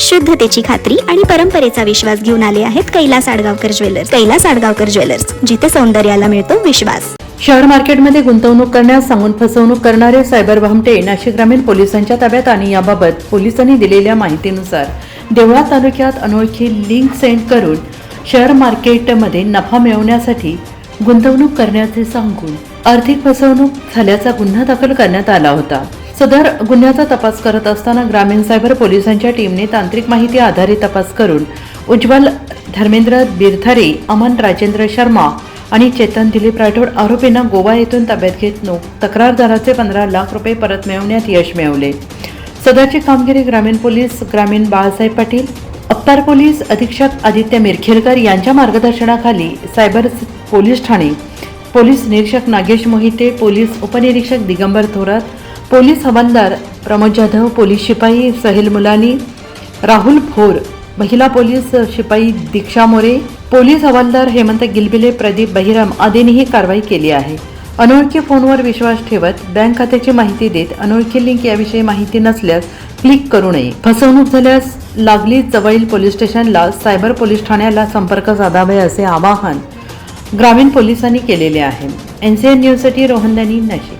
शुद्धतेची खात्री आणि परंपरेचा विश्वास घेऊन आले आहेत कैलास आडगावकर ज्वेलर्स. कैलास आडगावकर ज्वेलर्स जिथे सौंदर्याला मिळतो विश्वास. शेअर मार्केटमध्ये गुंतवणूक करण्यास सांगून फसवणूक करणारे सायबर भामटे नाशिक ग्रामीण पोलिसांच्या ताब्यात आणि याबाबत पोलिसांनी दिलेल्या माहितीनुसार देवळा तालुक्यात अनोळखी लिंक सेंड करून शेअर मार्केटमध्ये नफा मिळवण्यासाठी गुंतवणूक करण्याचे सांगून आर्थिक फसवणूक झाल्याचा गुन्हा दाखल करण्यात आला होता. सदर गुन्ह्याचा तपास करत असताना ग्रामीण सायबर पोलिसांच्या टीमने तांत्रिक माहिती आधारित तपास करून उज्ज्वल धर्मेंद्र बिरथरे अमन राजेंद्र शर्मा आणि चेतन दिलीप राठोड आरोपींना गोवा येथून ताब्यात घेत नो तक्रारदाराचे पंधरा लाख रुपये परत मिळवण्यात यश मिळवले. सदरची कामगिरी ग्रामीण पोलीस ग्रामीण बाळासाहेब पाटील अप्पर पोलीस अधीक्षक आदित्य मिरखेलकर यांच्या मार्गदर्शनाखाली सायबर पोलीस ठाणे पोलीस निरीक्षक नागेश मोहिते पोलीस उपनिरीक्षक दिगंबर थोरात पोलीस हवालदार प्रमोद जाधव पोलीस शिपाई सहेल मुलानी राहुल भोर महिला पोलीस शिपाई दीक्षा मोरे पोलीस हवालदार हेमंत गिलबिले प्रदीप बहिराम आदींनी ही कारवाई केली आहे. अनोळखी फोनवर विश्वास ठेवत बँक खात्याची माहिती देत अनोळखी लिंक याविषयी माहिती नसल्यास क्लिक करू नये. फसवणूक झाल्यास लागली जवळील पोलीस स्टेशनला सायबर पोलीस ठाण्याला संपर्क साधावे असे आवाहन ग्रामीण पोलिसांनी केलेले आहे. एन सी एन न्यूजसाठी रोहनदानी नाशिक.